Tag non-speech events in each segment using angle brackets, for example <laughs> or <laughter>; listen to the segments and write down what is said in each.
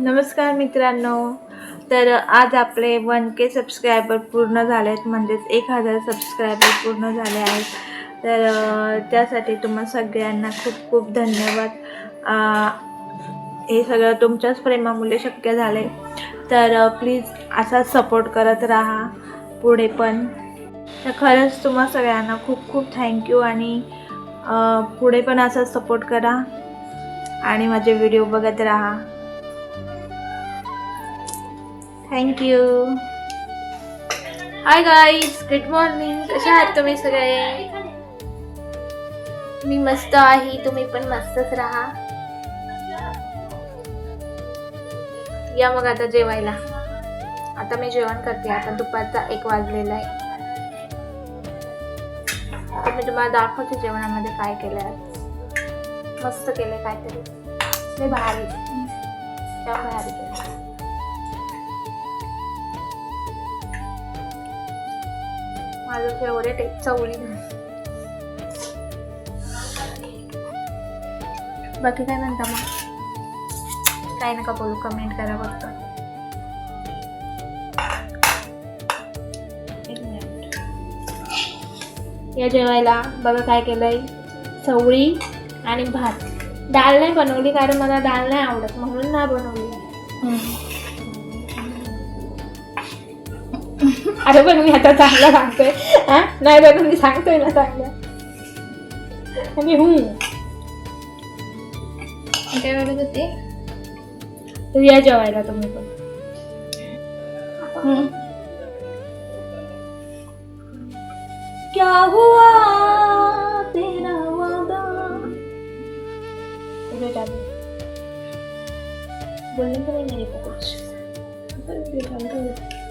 नमस्कार मित्रांनो. तर आज आपले वन के सबस्क्रायबर पूर्ण झाले आहेत म्हणजेच एक हजार सबस्क्रायबर पूर्ण झाले आहेत. तर त्यासाठी तुम्हा सगळ्यांना खूप खूप धन्यवाद. हे सगळं तुमच्याच प्रेमामुळे शक्य झाले तर प्लीज असा सपोर्ट करत राहा पुढे पण. तर खरंच तुम्हा सगळ्यांना खूप खूप थँक्यू आणि पुढे पण असा सपोर्ट करा. आणि माझे व्हिडिओ बघत राहा. Thank you hi guys good morning कशा आहात तुम्ही सगळे? मी मस्त आहे. तुम्ही पण मस्तच राहा. या मग आता जेवायला. आता मी जेवण करते. आता दुपारचा एक वाजलेला आहे. आता मी तुम्हाला दाखवते जेवणामध्ये काय केलं मस्त केलं काहीतरी. लय भारी भारी माझं फेवरेट आहे चवळी. बाकी काय म्हणता मग? काय नका बोलू कमेंट करा फक्त. या जेवायला बघा काय केलंय. चवळी आणि भात. डाळ नाही बनवली कारण मला डाळ नाही आवडत म्हणून नाही बनवली. अरे पण मी आता चांगलं सांगतोय हा नाही बनवून मी सांगतोय ना चांगलं आणि हू काय बोलत होते तर या जेवायला तुम्ही पण हम्म. क्या हुआ तेरा वादा इधर डाल दो। बोलने को नहीं मेरे को कुछ बस ये डाल दो।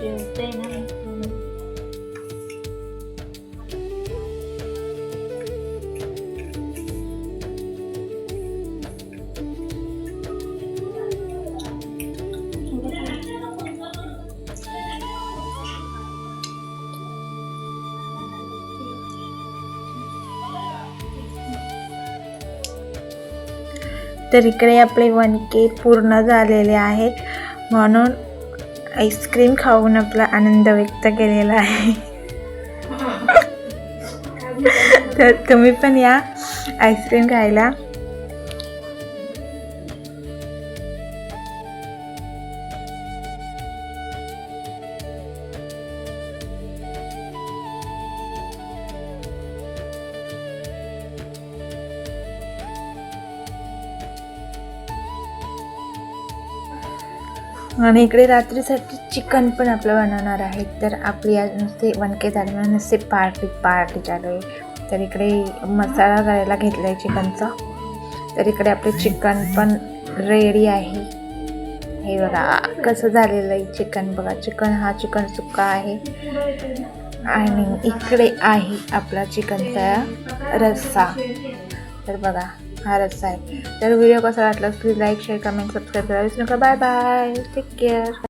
जेवते ना तर इकडे आपले वन के पूर्ण झालेले आहेत. म्हणून आईस्क्रीम खाऊन आपला आनंद व्यक्त केलेला आहे. <laughs> तर तुम्ही पण या आईस्क्रीम खायला. आणि इकडे रात्रीसाठी चिकन पण आपलं बनवणार आहे. तर आपली आज नुसते वनके के म्हणून नुसते पार्टी पार्टी चालू आहे. तर इकडे मसाला करायला घेतला आहे चिकनचा. तर इकडे आपले चिकन पण रेडी आहे. हे बघा कसं झालेलं आहे चिकन बघा. चिकन हा चिकन सुक्का आहे. आणि इकडे आहे आपला चिकनचा रस्सा. तर बघा हा रस्सा आहे. तर व्हिडिओ कसा वाटला please like share comment subscribe करा विसरू नका. Bye bye take care